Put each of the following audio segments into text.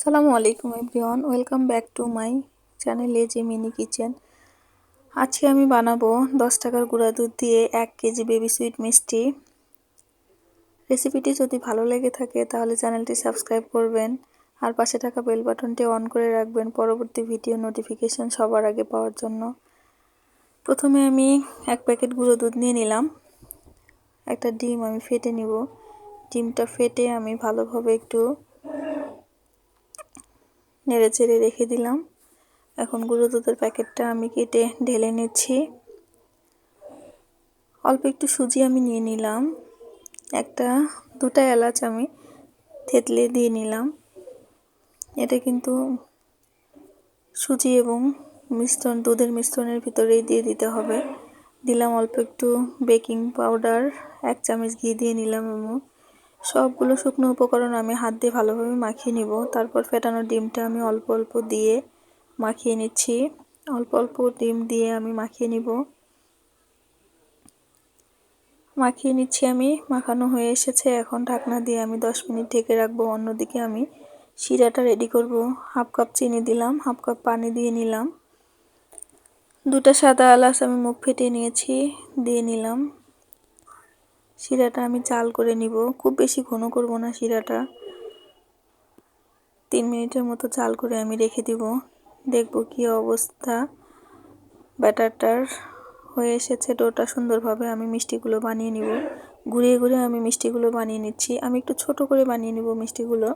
আসসালামু আলাইকুম everyone, welcome back to my channel এ যে মিনি কিচেন। আজকে আমি বানাবো দশ টাকার গুঁড়া দুধ দিয়ে এক কেজি বেবি সুইট মিষ্টি। রেসিপিটি যদি ভালো লেগে থাকে তাহলে চ্যানেলটি সাবস্ক্রাইব করবেন আর পাশে থাকা বেল বাটনটি অন করে রাখবেন পরবর্তী ভিডিও নোটিফিকেশন সবার আগে পাওয়ার জন্য। প্রথমে আমি এক প্যাকেট গুঁড়ো দুধ নিয়ে নিলাম। একটা ডিম আমি ফেটে নিব। ডিমটা ফেটে আমি ভালোভাবে একটু নেড়ে চেড়ে রেখে দিলাম। এখন গুঁড়ো দুধের প্যাকেটটা আমি কেটে ঢেলে নিচ্ছি। অল্প একটু সুজি আমি নিয়ে নিলাম। একটা, দুটা এলাচ আমি থেতলে দিয়ে নিলাম। এটা কিন্তু সুজি এবং মিশ্রণ, দুধের মিশ্রণের ভিতরেই দিয়ে দিতে হবে। দিলাম অল্প একটু বেকিং পাউডার, এক চামচ ঘি দিয়ে নিলাম এবং সবগুলো শুকনো উপকরণ আমি হাত দিয়ে ভালোভাবে মাখিয়ে নিব। তারপর ফেটানো ডিমটা আমি অল্প অল্প দিয়ে মাখিয়ে নিচ্ছি। অল্প অল্প ডিম দিয়ে আমি মাখিয়ে নিব। মাখিয়ে নিচ্ছি আমি। মাখানো হয়ে এসেছে। এখন ঢাকনা দিয়ে আমি দশ মিনিট ঢেকে রাখব। অন্যদিকে আমি শিরাটা রেডি করব। হাফ কাপ চিনি দিলাম। হাফ কাপ পানি দিয়ে নিলাম। দুটা সাদা এলাচ আমি মুখ ফেটিয়ে নিয়েছি। দিয়ে নিলাম। শিরাটা আমি চাল করে নিব। খুব বেশি ঘন করব না শিরাটা। তিন মিনিটের মতো চাল করে আমি রেখে দিব। দেখব কি অবস্থা। ব্যাটারটার হয়ে এসেছে ডোটা সুন্দরভাবে আমি মিষ্টিগুলো বানিয়ে নিব। ঘুরিয়ে ঘুরিয়ে আমি মিষ্টিগুলো বানিয়ে নিচ্ছি। আমি একটু ছোট করে বানিয়ে নিব মিষ্টিগুলো।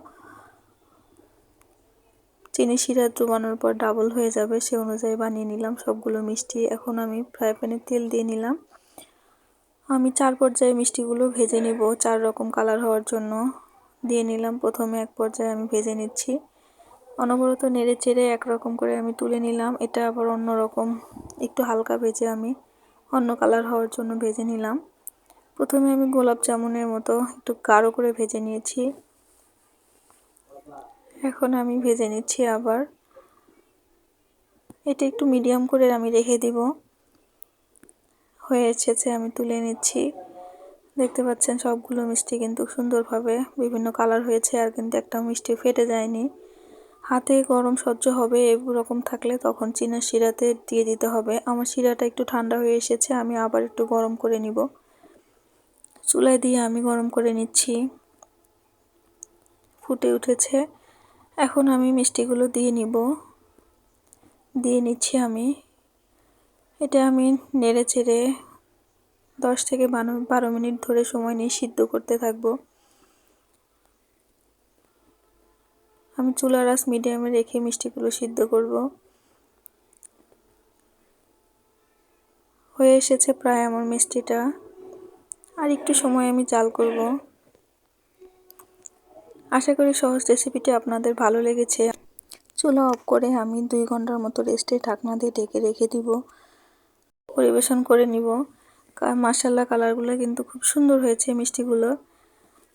চিনি শিরা ডুবানোর পর ডাবল হয়ে যাবে, সে অনুযায়ী বানিয়ে নিলাম সবগুলো মিষ্টি। এখন আমি ফ্রাই প্যানে তেল দিয়ে নিলাম। আমি চার পর্যায়ে মিষ্টিগুলো ভেজে নিব। চার রকম কালার হওয়ার জন্য দিয়ে নিলাম। প্রথমে এক পর্যায়ে আমি ভেজে নিচ্ছি। অনবরত নেড়ে চেড়ে একরকম করে আমি তুলে নিলাম। এটা আবার অন্য রকম। একটু হালকা ভেজে আমি অন্য কালার হওয়ার জন্য ভেজে নিলাম। প্রথমে আমি গোলাপ জামুনের মতো একটু গাঢ় করে ভেজে নিয়েছি। এখন আমি ভেজে নিচ্ছি আবার। এটা একটু মিডিয়াম করে আমি রেখে দিব। হয়ে এসেছে, আমি তুলে নিচ্ছি। দেখতে পাচ্ছেন, সবগুলো মিষ্টি কিন্তু সুন্দরভাবে বিভিন্ন কালার হয়েছে আর কিন্তু একটা মিষ্টি ফেটে যায়নি। হাতে গরম সহ্য হবে এরকম থাকলে তখন চিনার শিরাতে দিয়ে দিতে হবে। আমার শিরাটা একটু ঠান্ডা হয়ে এসেছে, আমি আবার একটু গরম করে নিব। চুলায় দিয়ে আমি গরম করে নিচ্ছি। ফুটে উঠেছে। এখন আমি মিষ্টিগুলো দিয়ে নিব। দিয়ে নিচ্ছি আমি। এটা আমি নেড়ে চেড়ে দশ থেকে বারো মিনিট ধরে সময় নিয়ে সিদ্ধ করতে থাকব। আমি চুলার আস মিডিয়ামে রেখে মিষ্টিগুলো সিদ্ধ করব। হয়ে এসেছে প্রায় আমার মিষ্টিটা। আর একটু সময় আমি চাল করব। আশা করি সহজ রেসিপিটি আপনাদের ভালো লেগেছে। চুলা অফ করে আমি দুই ঘণ্টার মতো রেস্টে ঢাকনা দিয়ে ঢেকে রেখে দিব। পরিবেশন করে নিব। মার্শাল্লা কালারগুলো কিন্তু খুব সুন্দর হয়েছে মিষ্টিগুলো।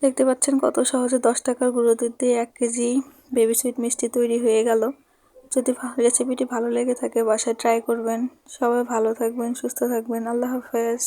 দেখতে পাচ্ছেন কত সহজে দশ টাকার গুঁড়ো দুধ দিয়ে এক কেজি বেবি সুইট মিষ্টি তৈরি হয়ে গেল। যদি রেসিপিটি ভালো লেগে থাকে, বাসায় ট্রাই করবেন। সবাই ভালো থাকবেন, সুস্থ থাকবেন। আল্লাহ হাফেজ।